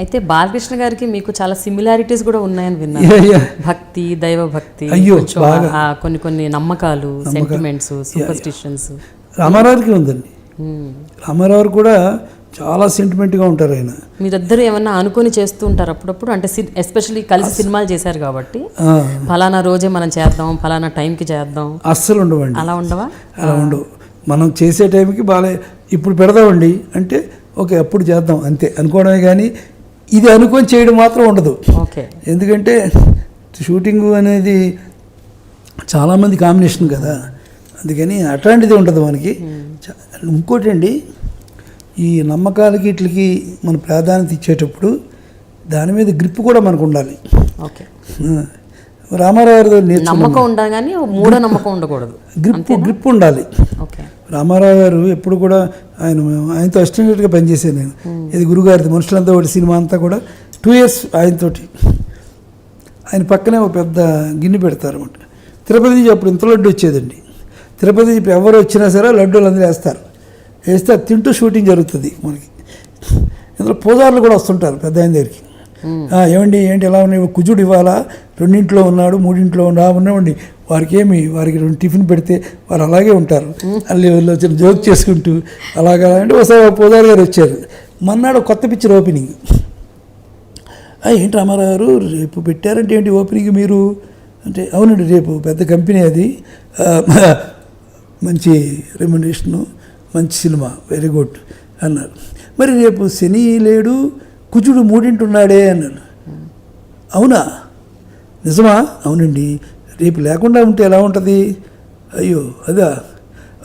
అయితే బాలకృష్ణ గారికి మీకు చాలా సిమిలారిటీస్ కూడా ఉన్నాయని విన్నాను. భక్తి దైవ భక్తి కొన్ని కొన్ని నమ్మకాలు సెంటిమెంట్స్ సూపర్స్టిషన్స్ రామారావుకి ఉందండి. రామారావు కూడా చాలా సెంటిమెంట్గా ఉంటారు ఆయన. మీరిద్దరు ఏమన్నా అనుకొని చేస్తూ ఉంటారు అప్పుడప్పుడు? అంటే ఎస్పెషల్లీ కలిసి సినిమాలు చేశారు కాబట్టి. ఫలానా రోజే మనం చేద్దాం ఫలానా టైంకి చేద్దాం. అస్సలు ఉండవండి. అలా ఉండవా? అలా ఉండవు. మనం చేసే టైంకి బాగా ఇప్పుడు పెడదామండి అంటే ఓకే అప్పుడు చేద్దాం అంతే. అనుకోవడమే కానీ ఇది అనుకొని చేయడం మాత్రం ఉండదు. ఓకే. ఎందుకంటే షూటింగ్ అనేది చాలామంది కాంబినేషన్ కదా. అందుకని అట్లాంటిది ఉంటుంది మనకి. ఇంకోటి అండి ఈ నమ్మకాలకి వీటికి మన ప్రాధాన్యత ఇచ్చేటప్పుడు దాని మీద గ్రిప్ కూడా మనకు ఉండాలి. ఓకే. రామారావు గారు నమ్మకం ఉండాలి కానీ మూఢ నమ్మకం ఉండకూడదు. గ్రిప్ గ్రిప్ ఉండాలి. ఓకే. రామారావు గారు ఎప్పుడు కూడా ఆయన ఆయనతో అసిస్టెంట్గా పనిచేశాను నేను. ఇది గురుగారిది మనుషులంతా ఒకటి సినిమా అంతా కూడా టూ ఇయర్స్ ఆయనతోటి. ఆయన పక్కనే ఒక పెద్ద గిన్నె పెడతారు అనమాట తిరుపతి అప్పుడు ఇంత లడ్డు వచ్చేదండి. తిరుపతి ఎవరు వచ్చినా సరే లడ్డూలు అందరూ వేస్తారు. వేస్తే తింటూ షూటింగ్ జరుగుతుంది మనకి. ఇందులో పూజారులు కూడా వస్తుంటారు పెద్ద ఆయన దగ్గరికి. "ఆ, ఏమండి ఏంటి ఎలా ఉన్నాయి? కుజుడు ఇవ్వాలా? రెండింట్లో ఉన్నాడు మూడింట్లో ఉన్నా ఉన్నామండి. వారికి ఏమి వారికి రెండు టిఫిన్ పెడితే వారు అలాగే ఉంటారు. అల్లి వాళ్ళు వచ్చిన జోక్ చేసుకుంటూ అలాగా అంటే ఒకసారి పూజారి గారు వచ్చారు. మన్నాడు కొత్త పిక్చర్ ఓపెనింగ్. ఏంటి రామారావు గారు రేపు పెట్టారంటే ఏంటి ఓపెనింగ్ మీరు? అంటే అవునండి రేపు పెద్ద కంపెనీ అది. మంచి రెమ్యునరేషను మంచి సినిమా వెరీ గుడ్ అన్నారు. మరి రేపు శని లేడు కుజుడు మూడింటున్నాడే అన్నాను అవునా? నిజమా? అవునండి. రేపు లేకుండా ఉంటే ఎలా ఉంటుంది? అయ్యో అదా.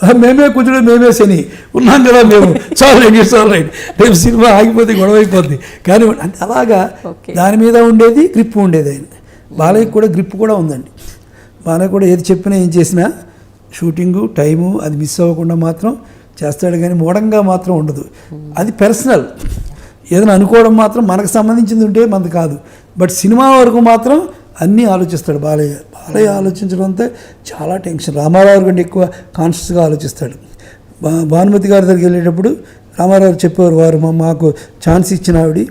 "ఆ, మేమే కుజుడు మేమే శని. ఉన్నాం కదా మేము. చాలు రైట్ ఇట్స్ ఆల్ రైట్. రేపు సినిమా ఆగిపోతే గొడవ అయిపోద్ది. కానీ అంటే అలాగా. దాని మీద ఉండేది గ్రిప్ ఉండేది ఆయన. బాలయ్య కూడా గ్రిప్ కూడా ఉందండి. బాలయ్య కూడా ఏది చెప్పినా ఏం చేసినా షూటింగు టైము అది మిస్ అవ్వకుండా మాత్రం చేస్తాడు. కానీ మూఢంగా మాత్రం ఉండదు. అది పర్సనల్. ఏదైనా అనుకోవడం మాత్రం మనకు సంబంధించింది ఉంటే మనది కాదు. బట్ సినిమా వరకు మాత్రం అన్నీ ఆలోచిస్తాడు బాలయ్య. బాలయ్య ఆలోచించడం అంతా చాలా టెన్షన్. రామారావు కంటే ఎక్కువ కాన్షియస్గా ఆలోచిస్తాడు. బా భానుమతి గారి దగ్గరికి వెళ్ళేటప్పుడు రామారావు చెప్పేవారు వారు మా మాకు ఛాన్స్ ఇచ్చిన ఆవిడ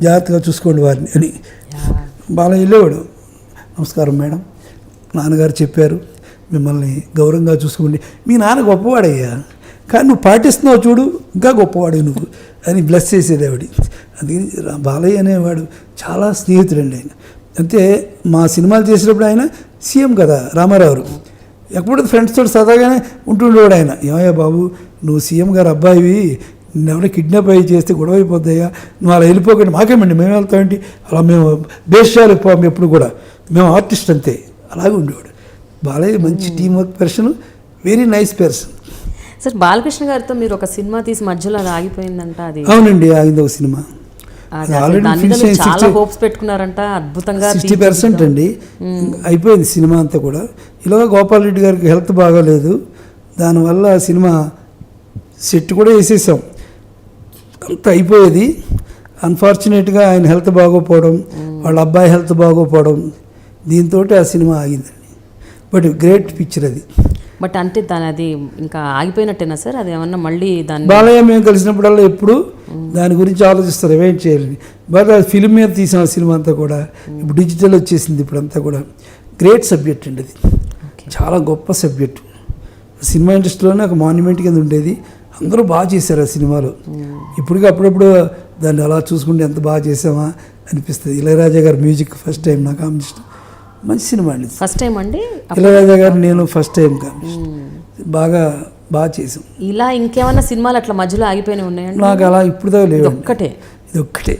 జాగ్రత్తగా చూసుకోండి వారిని అని. బాలయ్య వెళ్ళేవాడు. నమస్కారం మేడం నాన్నగారు చెప్పారు మిమ్మల్ని గౌరవంగా చూసుకోండి. మీ నాన్న గొప్పవాడయ్యా కానీ నువ్వు పాటిస్తున్నావు చూడు ఇంకా గొప్పవాడు నువ్వు అని బ్లెస్ చేసేదేవిడి అందుకని బాలయ్య అనేవాడు చాలా స్నేహితుడండి ఆయన. అంటే మా సినిమాలు చేసినప్పుడు ఆయన సీఎం కదా రామారావు. ఎప్పుడు ఫ్రెండ్స్ సదాగానే ఉంటుండేవాడు ఆయన. ఏమయ్యా బాబు నువ్వు సీఎం గారు అబ్బాయివి ఎవరైనా కిడ్నాప్ అయ్యి చేస్తే గొడవ అయిపోతాయా? నువ్వు అలా వెళ్ళిపోకండి మాకేమండి మేము వెళ్తామండి అలా మేము దేశాలకు పోం ఎప్పుడు కూడా. మేము ఆర్టిస్ట్ అంతే. అలాగే ఉండేవాడు. బాలయ్య మంచి team work person very nice person sir Balakrishna గారితో మీరు ఒక సినిమా తీసి మధ్యలో అది ఆగిపోయిందంట అది అవునండి ఆగింది ఒక సినిమా. చాలా 60 హోప్స్ పెట్టుకున్నారంట అద్భుతంగా సిక్స్టీ పర్సెంట్ అండి. అయిపోయింది సినిమా అంతా కూడా. ఇలాగ గోపాల్ రెడ్డి గారికి హెల్త్ బాగాలేదు. దానివల్ల సినిమా సెట్ కూడా వేసేసాం. అంత అయిపోయేది. అన్ఫార్చునేట్గా ఆయన హెల్త్ బాగోపోవడం వాళ్ళ అబ్బాయి హెల్త్ బాగోపోవడం దీంతో ఆ సినిమా ఆగిందండి. బట్ గ్రేట్ పిక్చర్ అది. బట్ అంటే దాని అది ఇంకా ఆగిపోయినట్టేనా సార్? అది ఏమన్నా మళ్ళీ దాన్ని బాలయ్య మేము కలిసినప్పుడల్లా ఎప్పుడు దాని గురించి ఆలోచిస్తారు ఎవైట్ చేయాలని బట్ అది ఫిల్మ్ మీద తీసిన సినిమా అంతా కూడా ఇప్పుడు డిజిటల్ వచ్చేసింది ఇప్పుడంతా కూడా. గ్రేట్ సబ్జెక్ట్ అండి అది. చాలా గొప్ప సబ్జెక్ట్ సినిమా ఇండస్ట్రీలోనే ఒక మాన్యుమెంట్ కింద ఉండేది. అందరూ బాగా చేశారు ఆ సినిమాలో. ఇప్పటికీ అప్పుడప్పుడు దాన్ని అలా చూసుకుంటే ఎంత బాగా చేసామా అనిపిస్తుంది. ఇళయరాజా గారి మ్యూజిక్ ఫస్ట్ టైం నాకు కాంబినేషన్ మంచి సినిమా అండి ఫస్ట్ టైం అండి? ఇళయరాజా గారు నేను ఫస్ట్ టైం బాగా బాగా చేసాం. ఇలా ఇంకేమన్నా సినిమాలు అట్లా మధ్యలో ఆగిపోయినాయి ఉన్నాయండి నాకు అలా ఇప్పుడు దాకా లేవండి. ఒక్కటే ఇది ఒక్కటే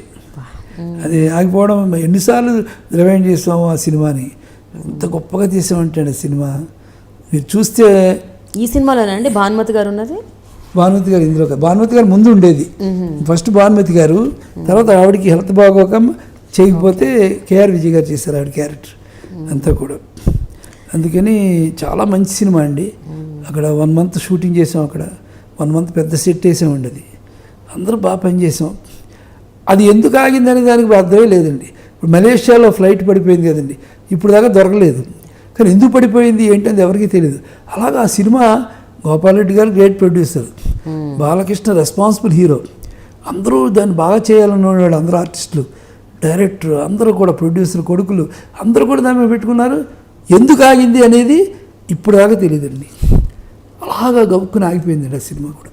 అది ఆగిపోవడం ఎన్నిసార్లు రివైండ్ చేసాము ఆ సినిమాని? ఎంత గొప్పగా తీసామంటే ఆ సినిమా. మీరు చూస్తే ఈ సినిమాలోనండి భానుమతి గారు ఉన్నది? భానుమతి గారు ఇందులో. భానుమతి గారు ముందు ఉండేది. ఫస్ట్ భానుమతి గారు తర్వాత ఆవిడకి హెల్త్ బాగోక చేయకపోతే కేఆర్ విజయ్ గారు చేశారు ఆవిడ క్యారెక్టర్. అంతా కూడా. అందుకని చాలా మంచి సినిమా అండి. అక్కడ వన్ మంత్ షూటింగ్ చేసాం అక్కడ. వన్ మంత్ పెద్ద సెట్ వేసామండి అది. అందరూ బాగా పనిచేసాం అది ఎందుకు ఆగిందని దానికి అర్థమే లేదండి. ఇప్పుడు మలేషియాలో ఫ్లైట్ పడిపోయింది కదండి. ఇప్పుడు దాకా దొరకలేదు. కానీ ఎందుకు పడిపోయింది ఏంటంది ఎవరికీ తెలియదు అలాగా ఆ సినిమా గోపాల్ రెడ్డి గారు great producer. Balakrishna responsible hero. అందరూ దాన్ని బాగా చేయాలన్న వాళ్ళు అందరూ ఆర్టిస్టులు. డైరెక్టర్ అందరూ కూడా ప్రొడ్యూసర్ కొడుకులు అందరూ కూడా దాని మీద పెట్టుకున్నారు. ఎందుకు ఆగింది అనేది ఇప్పుడు దాకా తెలియదండి. అలాగా గబుక్కుని ఆగిపోయిందండి ఆ సినిమా కూడా.